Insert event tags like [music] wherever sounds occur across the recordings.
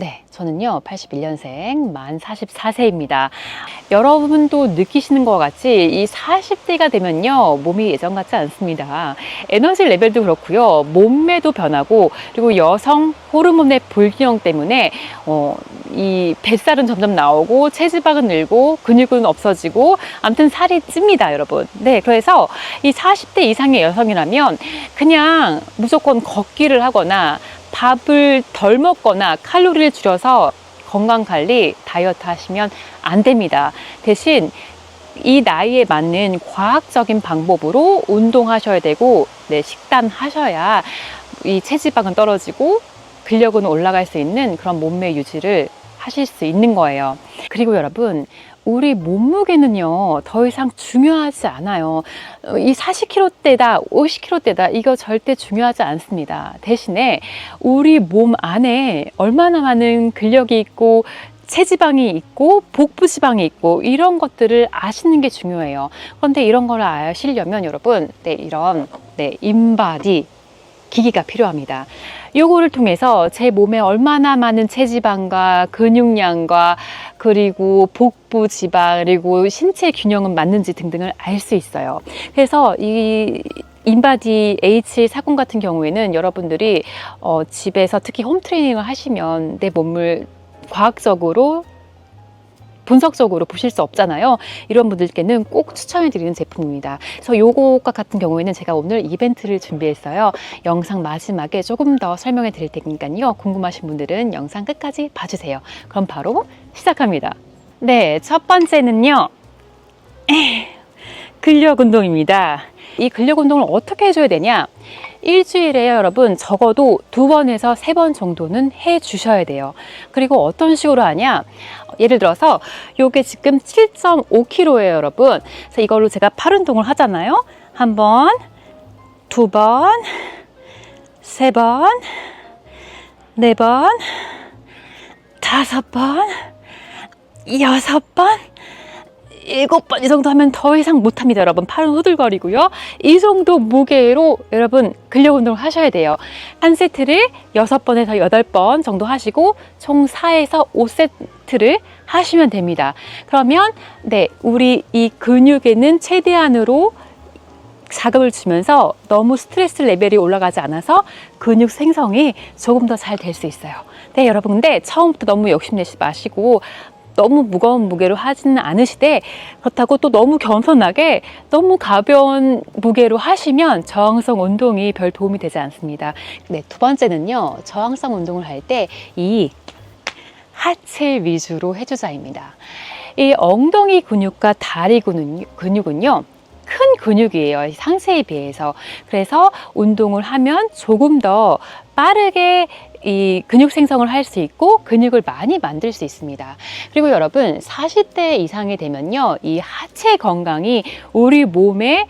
네, 저는요, 81년생 만 44세입니다. 여러분도 느끼시는 것 같이 이 40대가 되면요, 몸이 예전 같지 않습니다. 에너지 레벨도 그렇고요, 몸매도 변하고, 그리고 여성 호르몬의 불균형 때문에, 어, 이 뱃살은 점점 나오고, 체지방은 늘고, 근육은 없어지고, 아무튼 살이 찝니다, 여러분. 네, 그래서 이 40대 이상의 여성이라면 그냥 무조건 걷기를 하거나, 밥을 덜 먹거나 칼로리를 줄여서 건강 관리, 다이어트 하시면 안 됩니다. 대신 이 나이에 맞는 과학적인 방법으로 운동하셔야 되고, 네, 식단 하셔야 이 체지방은 떨어지고 근력은 올라갈 수 있는 그런 몸매 유지를 하실 수 있는 거예요. 그리고 여러분, 우리 몸무게는요, 더 이상 중요하지 않아요. 어, 이 40kg대다, 50kg대다, 이거 절대 중요하지 않습니다. 대신에 우리 몸 안에 얼마나 많은 근력이 있고, 체지방이 있고, 복부 지방이 있고, 이런 것들을 아시는 게 중요해요. 그런데 이런 걸 아시려면 여러분, 네, 이런, 네, 인바디, 기기가 필요합니다. 요거를 통해서 제 몸에 얼마나 많은 체지방과 근육량과 그리고 복부 지방 그리고 신체 균형은 맞는지 등등을 알 수 있어요. 그래서 이 인바디 H40 같은 경우에는 여러분들이 어, 집에서 특히 홈 트레이닝을 하시면 내 몸을 과학적으로 분석적으로 보실 수 없잖아요. 이런 분들께는 꼭 추천해 드리는 제품입니다. 그래서 요것과 같은 경우에는 제가 오늘 이벤트를 준비했어요. 영상 마지막에 조금 더 설명해 드릴 테니까요. 궁금하신 분들은 영상 끝까지 봐주세요. 그럼 바로 시작합니다. 네, 첫 번째는요. [laughs] 근력 운동입니다. 이 근력 운동을 어떻게 해줘야 되냐? 일주일에 여러분 적어도 두 번에서 세 번 정도는 해 주셔야 돼요. 그리고 어떤 식으로 하냐? 예를 들어서 요게 지금 7.5kg예요, 여러분. 그래서 이걸로 제가 팔 운동을 하잖아요. 한 번, 두 번, 세 번, 네 번, 다섯 번, 여섯 번, 일곱 번 이 정도 하면 더 이상 못합니다, 여러분. 팔은 후들거리고요. 이 정도 무게로 여러분 근력 운동을 하셔야 돼요. 한 세트를 여섯 번에서 여덟 번 정도 하시고 총 4에서 5세트를 하시면 됩니다. 그러면 네, 우리 이 근육에는 최대한으로 자극을 주면서 너무 스트레스 레벨이 올라가지 않아서 근육 생성이 조금 더 잘 될 수 있어요. 네, 여러분. 근데 처음부터 너무 욕심내지 마시고 너무 무거운 무게로 하지는 않으시되 그렇다고 또 너무 겸손하게 너무 가벼운 무게로 하시면 저항성 운동이 별 도움이 되지 않습니다. 네, 두 번째는요. 저항성 운동을 할 때 이 하체 위주로 해주자입니다. 이 엉덩이 근육과 다리 근육, 근육은요. 큰 근육이에요. 이 상체에 비해서. 그래서 운동을 하면 조금 더 빠르게 이 근육 생성을 할 수 있고 근육을 많이 만들 수 있습니다. 그리고 여러분 40대 이상이 되면요. 이 하체 건강이 우리 몸의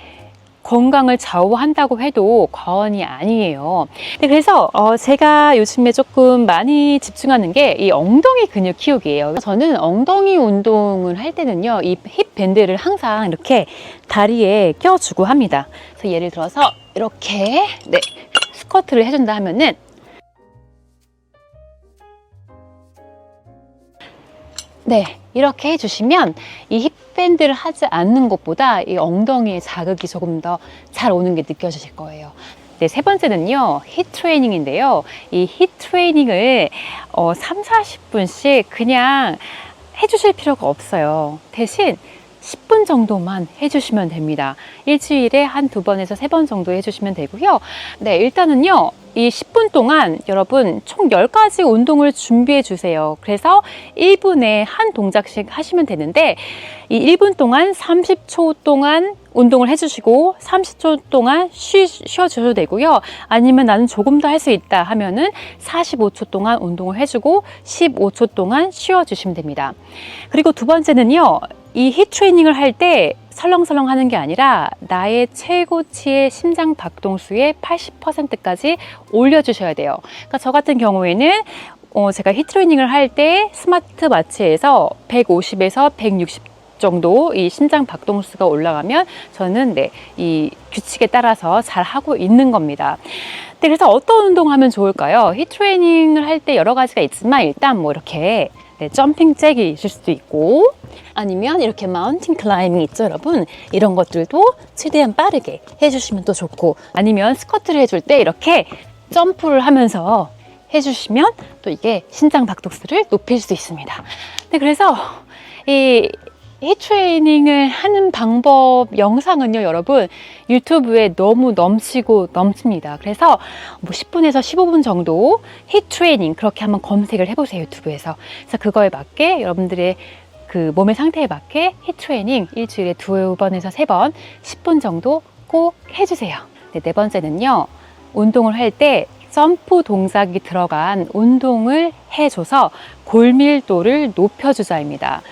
건강을 좌우한다고 해도 과언이 아니에요. 네, 그래서 어, 제가 요즘에 조금 많이 집중하는 게 이 엉덩이 근육 키우기예요. 저는 엉덩이 운동을 할 때는요, 이 힙 밴드를 항상 이렇게 다리에 껴주고 합니다. 그래서 예를 들어서 이렇게 네, 스쿼트를 해준다 하면은 네, 이렇게 해주시면 이 힙밴드를 하지 않는 것보다 이 엉덩이의 자극이 조금 더 잘 오는 게 느껴지실 거예요. 네, 세 번째는요, 히 트레이닝인데요. 이 히 트레이닝을 어, 3, 40분씩 그냥 해주실 필요가 없어요. 대신 10분 정도만 해주시면 됩니다. 일주일에 한 두 번에서 세 번 정도 해주시면 되고요. 네, 일단은요, 이 10분 동안 여러분 총 10가지 운동을 준비해 주세요. 그래서 1분에 한 동작씩 하시면 되는데, 이 1분 동안 30초 동안 운동을 해주시고 30초 동안 쉬, 쉬어주셔도 되고요. 아니면 나는 조금 더 할 수 있다 하면은 45초 동안 운동을 해주고 15초 동안 쉬어주시면 됩니다. 그리고 두 번째는요. 이 히 트레이닝을 할때 설렁설렁 하는 게 아니라 나의 최고치의 심장 박동수의 80%까지 올려주셔야 돼요. 그러니까 저 같은 경우에는 어, 제가 히 트레이닝을 할 때 스마트 마취에서 150에서 160 정도 이 심장 박동수가 올라가면 저는 네, 이 규칙에 따라서 잘 하고 있는 겁니다. 네, 그래서 어떤 운동 하면 좋을까요? 히 트레이닝을 할 때 여러 가지가 있지만 일단 뭐 이렇게 네, 점핑 잭이 있을 수도 있고 아니면 이렇게 마운틴 클라이밍 있죠 여러분 이런 것들도 최대한 빠르게 해주시면 또 좋고 아니면 스쿼트를 해줄 때 이렇게 점프를 하면서 해주시면 또 이게 신장 박독수를 높일 수 있습니다. 네, 그래서 이 히 트레이닝을 하는 방법 영상은요, 여러분, 유튜브에 너무 넘치고 넘칩니다. 그래서 뭐 10분에서 15분 정도 히 트레이닝 그렇게 한번 검색을 해보세요, 유튜브에서. 그래서 그거에 맞게 여러분들의 그 몸의 상태에 맞게 히 트레이닝 일주일에 두 번에서 세 번 10분 정도 꼭 해주세요. 네, 네 번째는요, 운동을 할 때 점프 동작이 들어간 운동을 해줘서 골밀도를 높여주자입니다.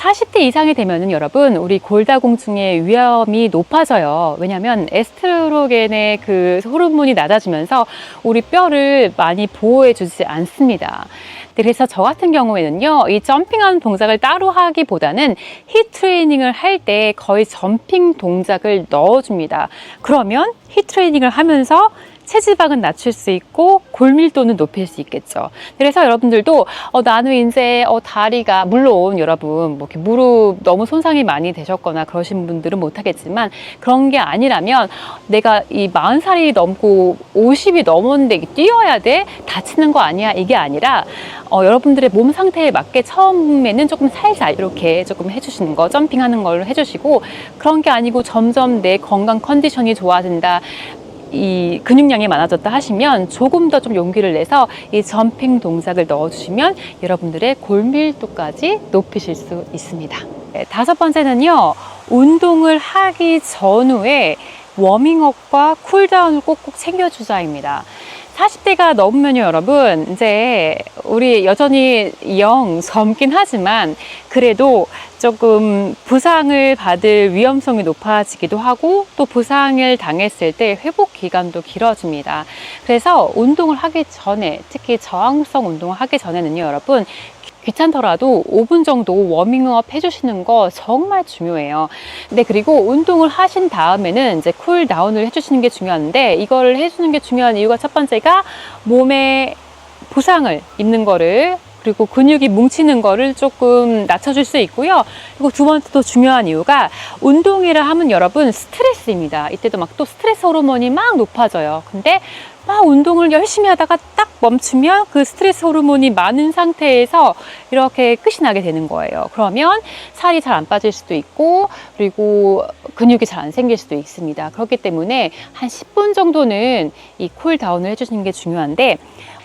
40대 이상이 되면은 여러분 우리 골다공증의 위험이 높아져요. 왜냐하면 에스트로겐의 그 호르몬이 낮아지면서 우리 뼈를 많이 보호해 주지 않습니다. 네, 그래서 저 같은 경우에는요, 이 점핑하는 동작을 따로 하기보다는 히 트레이닝을 할 때 거의 점핑 동작을 넣어줍니다. 그러면 히 트레이닝을 하면서 체지방은 낮출 수 있고 골밀도는 높일 수 있겠죠. 그래서 여러분들도 어, 나는 이제 어, 다리가 물론 여러분 뭐 이렇게 무릎 너무 손상이 많이 되셨거나 그러신 분들은 못하겠지만 그런 게 아니라면 내가 이 40살이 넘고 50이 넘었는데 뛰어야 돼 다치는 거 아니야 이게 아니라 어, 여러분들의 몸 상태에 맞게 처음에는 조금 살살 이렇게 조금 해주시는 거 점핑하는 걸로 해주시고 그런 게 아니고 점점 내 건강 컨디션이 좋아진다. 이 근육량이 많아졌다 하시면 조금 더 좀 용기를 내서 이 점핑 동작을 넣어주시면 여러분들의 골밀도까지 높이실 수 있습니다. 네, 다섯 번째는요, 운동을 하기 전후에 워밍업과 쿨다운을 꼭꼭 챙겨주자입니다. 40대가 넘으면요, 여러분, 이제 우리 여전히 영 젊긴 하지만 그래도 조금 부상을 받을 위험성이 높아지기도 하고 또 부상을 당했을 때 회복 기간도 길어집니다. 그래서 운동을 하기 전에 특히 저항성 운동을 하기 전에는요, 여러분 귀찮더라도 5분 정도 워밍업 해주시는 거 정말 중요해요. 네, 그리고 운동을 하신 다음에는 이제 쿨 다운을 해주시는 게 중요한데 이거를 해주는 게 중요한 이유가 첫 번째가 몸에 부상을 입는 거를 그리고 근육이 뭉치는 거를 조금 낮춰줄 수 있고요. 그리고 두 번째 또 중요한 이유가 운동이라 하면 여러분 스트레스입니다. 이때도 막 또 스트레스 호르몬이 막 높아져요. 근데 막 운동을 열심히 하다가 딱 멈추면 그 스트레스 호르몬이 많은 상태에서 이렇게 끝이 나게 되는 거예요. 그러면 살이 잘 안 빠질 수도 있고 그리고 근육이 잘 안 생길 수도 있습니다. 그렇기 때문에 한 10분 정도는 이 쿨 다운을 해주시는 게 중요한데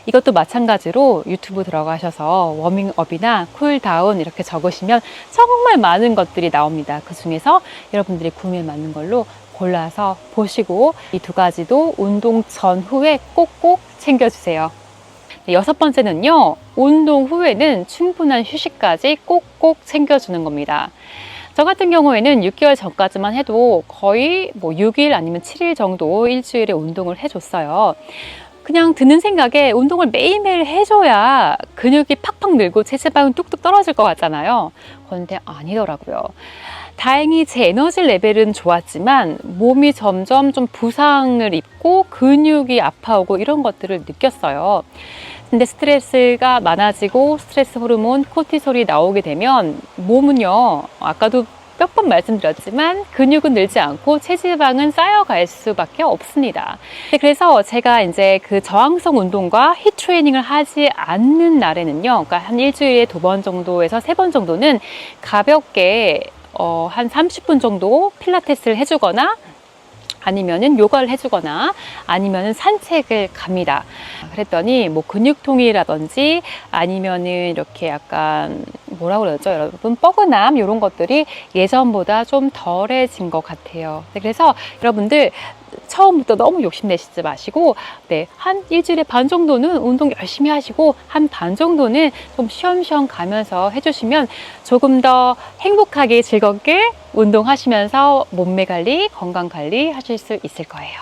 이것도 마찬가지로 유튜브 들어가셔서 워밍업이나 쿨다운 이렇게 적으시면 정말 많은 것들이 나옵니다. 그 중에서 여러분들이 구매에 맞는 걸로 골라서 보시고 이 두 가지도 운동 전후에 꼭꼭 챙겨주세요. 네, 여섯 번째는요, 운동 후에는 충분한 휴식까지 꼭꼭 챙겨주는 겁니다. 저 같은 경우에는 6개월 전까지만 해도 거의 뭐 6일 아니면 7일 정도 일주일에 운동을 해줬어요. 그냥 드는 생각에 운동을 매일매일 해줘야 근육이 팍팍 늘고 체지방은 뚝뚝 떨어질 것 같잖아요. 그런데 아니더라고요. 다행히 제 에너지 레벨은 좋았지만 몸이 점점 좀 부상을 입고 근육이 아파오고 이런 것들을 느꼈어요. 근데 스트레스가 많아지고 스트레스 호르몬 코티솔이 나오게 되면 몸은요, 아까도 몇 번 말씀드렸지만 근육은 늘지 않고 체지방은 쌓여갈 수밖에 없습니다. 네, 그래서 제가 이제 그 저항성 운동과 히 트레이닝을 하지 않는 날에는요, 그러니까 한 일주일에 두 번 정도에서 세 번 정도는 가볍게 어, 한 30분 정도 필라테스를 해주거나 아니면은 요가를 해주거나 아니면은 산책을 갑니다. 그랬더니 뭐 근육통이라든지 아니면은 이렇게 약간 뭐라 그러죠 여러분 뻐근함 이런 것들이 예전보다 좀 덜해진 것 같아요. 네, 그래서 여러분들 처음부터 너무 욕심내시지 마시고 네, 한 일주일에 반 정도는 운동 열심히 하시고 한 반 정도는 좀 쉬엄쉬엄 가면서 해주시면 조금 더 행복하게 즐겁게 운동하시면서 몸매 관리, 건강 관리 하실 수 있을 거예요.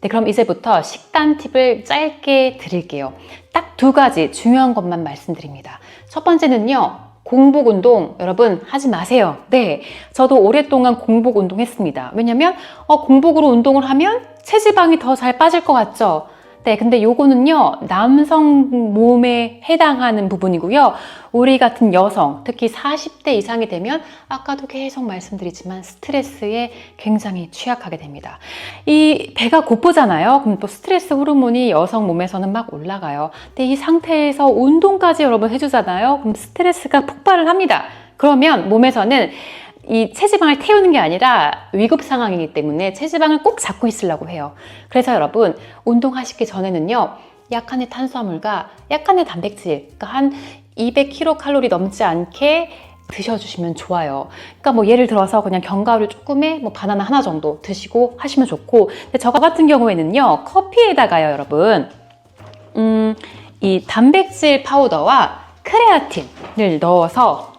네, 그럼 이제부터 식단 팁을 짧게 드릴게요. 딱 두 가지 중요한 것만 말씀드립니다. 첫 번째는요, 공복 운동 여러분 하지 마세요. 네, 저도 오랫동안 공복 운동 했습니다. 왜냐면 어, 공복으로 운동을 하면 체지방이 더 잘 빠질 것 같죠. 네, 근데 요거는요, 남성 몸에 해당하는 부분이고요. 우리 같은 여성, 특히 40대 이상이 되면, 아까도 계속 말씀드리지만, 스트레스에 굉장히 취약하게 됩니다. 이 배가 고프잖아요. 그럼 또 스트레스 호르몬이 여성 몸에서는 막 올라가요. 근데 이 상태에서 운동까지 여러분 해주잖아요. 그럼 스트레스가 폭발을 합니다. 그러면 몸에서는 이 체지방을 태우는 게 아니라 위급 상황이기 때문에 체지방을 꼭 잡고 있으려고 해요. 그래서 여러분 운동하시기 전에는요. 약간의 탄수화물과 약간의 단백질, 그러니까 한 200kcal 넘지 않게 드셔주시면 좋아요. 그러니까 뭐 예를 들어서 그냥 견과류 조금에 뭐 바나나 하나 정도 드시고 하시면 좋고, 근데 저 같은 경우에는요 커피에다가요 여러분, 음, 이 단백질 파우더와 크레아틴을 넣어서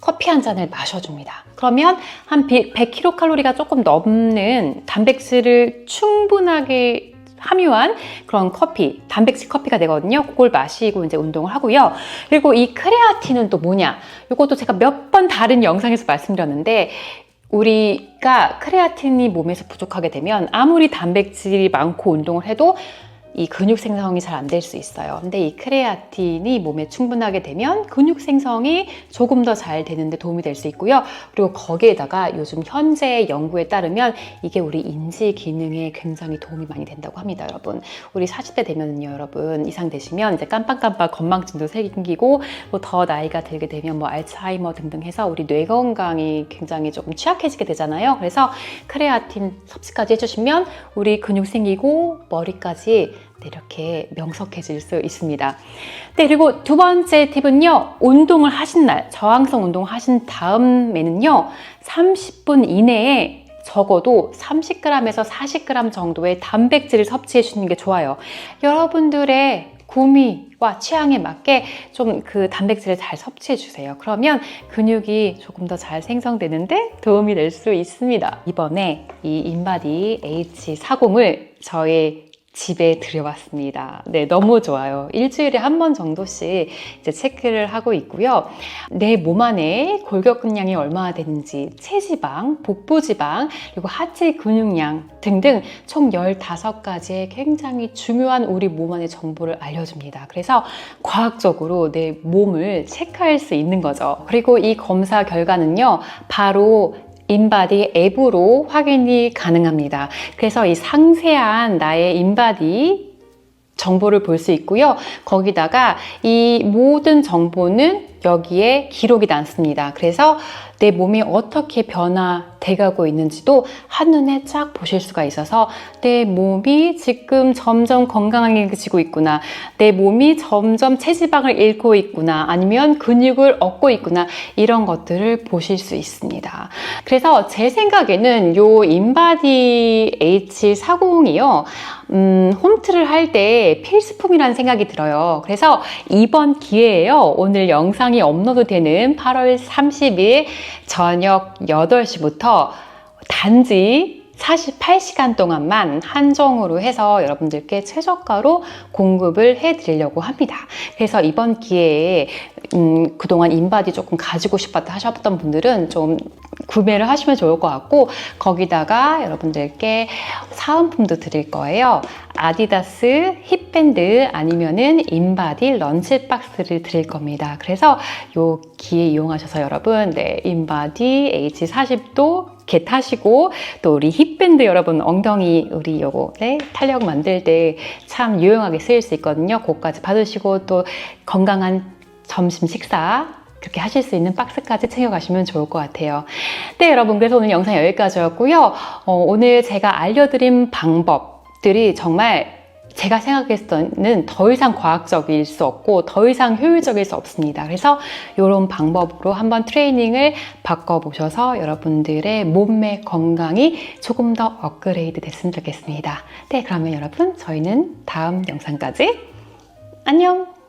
커피 한 잔을 마셔줍니다. 그러면 한 100kcal가 조금 넘는 단백질을 충분하게 함유한 그런 커피, 단백질 커피가 되거든요. 그걸 마시고 이제 운동을 하고요. 그리고 이 크레아틴은 또 뭐냐? 이것도 제가 몇 번 다른 영상에서 말씀드렸는데 우리가 크레아틴이 몸에서 부족하게 되면 아무리 단백질이 많고 운동을 해도 이 근육 생성이 잘 안 될 수 있어요. 근데 이 크레아틴이 몸에 충분하게 되면 근육 생성이 조금 더 잘 되는데 도움이 될 수 있고요. 그리고 거기에다가 요즘 현재 연구에 따르면 이게 우리 인지 기능에 굉장히 도움이 많이 된다고 합니다, 여러분. 우리 40대 되면은요, 여러분 이상 되시면 이제 깜빡깜빡 건망증도 생기고 뭐 더 나이가 들게 되면 뭐 알츠하이머 등등 해서 우리 뇌 건강이 굉장히 조금 취약해지게 되잖아요. 그래서 크레아틴 섭취까지 해주시면 우리 근육 생기고 머리까지 네, 이렇게 명석해질 수 있습니다. 네, 그리고 두 번째 팁은요, 운동을 하신 날, 저항성 운동 하신 다음에는요, 30분 이내에 적어도 30g에서 40g 정도의 단백질을 섭취해 주는 게 좋아요. 여러분들의 구미와 취향에 맞게 좀 그 단백질을 잘 섭취해 주세요. 그러면 근육이 조금 더 잘 생성되는데 도움이 될 수 있습니다. 이번에 이 인바디 H40을 저의 집에 들여왔습니다. 네, 너무 좋아요. 일주일에 한 번 정도씩 이제 체크를 하고 있고요. 내 몸 안에 골격근량이 얼마나 되는지, 체지방, 복부지방, 그리고 하체 근육량 등등 총 15가지의 굉장히 중요한 우리 몸 안의 정보를 알려줍니다. 그래서 과학적으로 내 몸을 체크할 수 있는 거죠. 그리고 이 검사 결과는요, 바로 인바디 앱으로 확인이 가능합니다. 그래서 이 상세한 나의 인바디 정보를 볼 수 있고요. 거기다가 이 모든 정보는 여기에 기록이 남습니다. 그래서 내 몸이 어떻게 변화돼 가고 있는지도 한눈에 쫙 보실 수가 있어서 내 몸이 지금 점점 건강해지고 있구나. 내 몸이 점점 체지방을 잃고 있구나. 아니면 근육을 얻고 있구나. 이런 것들을 보실 수 있습니다. 그래서 제 생각에는 요 인바디 H40이요. 음, 홈트를 할 때 필수품이라는 생각이 들어요. 그래서 이번 기회에요. 오늘 영상이 업로드 되는 8월 30일 저녁 8시부터 단지 48시간 동안만 한정으로 해서 여러분들께 최저가로 공급을 해 드리려고 합니다. 그래서 이번 기회에 음, 그동안 인바디 조금 가지고 싶었다 하셨던 분들은 좀 구매를 하시면 좋을 것 같고 거기다가 여러분들께 사은품도 드릴 거예요. 아디다스 힙밴드 아니면은 인바디 런치 박스를 드릴 겁니다. 그래서 요 기회 이용하셔서 여러분 네, 인바디 H40도 겟하시고 또 우리 힙밴드 여러분 엉덩이 우리 요거 네, 탄력 만들 때 참 유용하게 쓰일 수 있거든요. 그거까지 받으시고 또 건강한 점심 식사 그렇게 하실 수 있는 박스까지 챙겨가시면 좋을 것 같아요. 네, 여러분. 그래서 오늘 영상 여기까지였고요. 어, 오늘 제가 알려드린 방법들이 정말 제가 생각했을 때는 더 이상 과학적일 수 없고 더 이상 효율적일 수 없습니다. 그래서 이런 방법으로 한번 트레이닝을 바꿔보셔서 여러분들의 몸매 건강이 조금 더 업그레이드 됐으면 좋겠습니다. 네, 그러면 여러분 저희는 다음 영상까지 안녕!